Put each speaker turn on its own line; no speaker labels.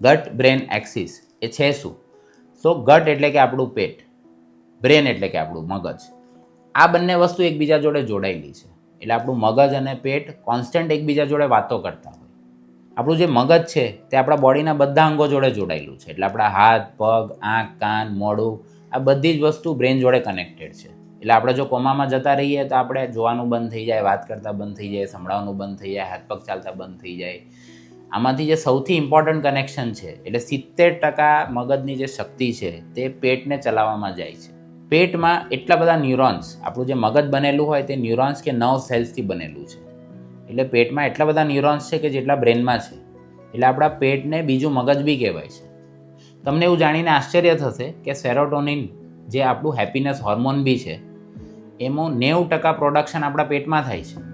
ગટ brain axis એ છે શું? સો ગટ એટલે કે આપણું પેટ. બ્રેન એટલે કે આપણું મગજ. આ બંને વસ્તુ એકબીજા જોડે જોડાયેલી છે. એટલે આપણું મગજ અને પેટ કોન્સ્ટન્ટ એકબીજા જોડે વાતો કરતા હોય. આપણું જે મગજ છે તે આપણા બોડીના બધા અંગો જોડે જોડાયેલું છે. એટલે આપણા હાથ, પગ, આંખ, કાન, મોઢું, આ બધી જ વસ્તુ બ્રેન જોડે કનેક્ટેડ છે. એટલે આપણે જો કોમામાં જતા રહીએ તો આપણે જોવાનું બંધ થઈ જાય, વાત કરતા બંધ થઈ જાય, સંભળાવવાનું બંધ થઈ જાય, હાથ પગ ચાલતા બંધ થઈ જાય. આમાંથી જે સૌથી ઇમ્પોર્ટન્ટ કનેક્શન છે, એટલે સિત્તેર ટકા મગજની જે શક્તિ છે, તે પેટને ચલાવવામાં જાય છે. પેટમાં એટલા બધા ન્યુરોન્સ આપણું જે મગજ બનેલું હોય તે ન્યુરોન્સ કે નવ સેલ્સથી બનેલું છે. એટલે પેટમાં એટલા બધા ન્યુરોન્સ છે કે જેટલા બ્રેનમાં છે. એટલે આપણા પેટને બીજું મગજ બી કહેવાય છે. તમને એવું જાણીને આશ્ચર્ય થશે કે સેરોટોનિન જે આપણું હેપીનેસ હોર્મોન બી છે, એમાં નેવું ટકા પ્રોડક્શન આપણા પેટમાં થાય છે.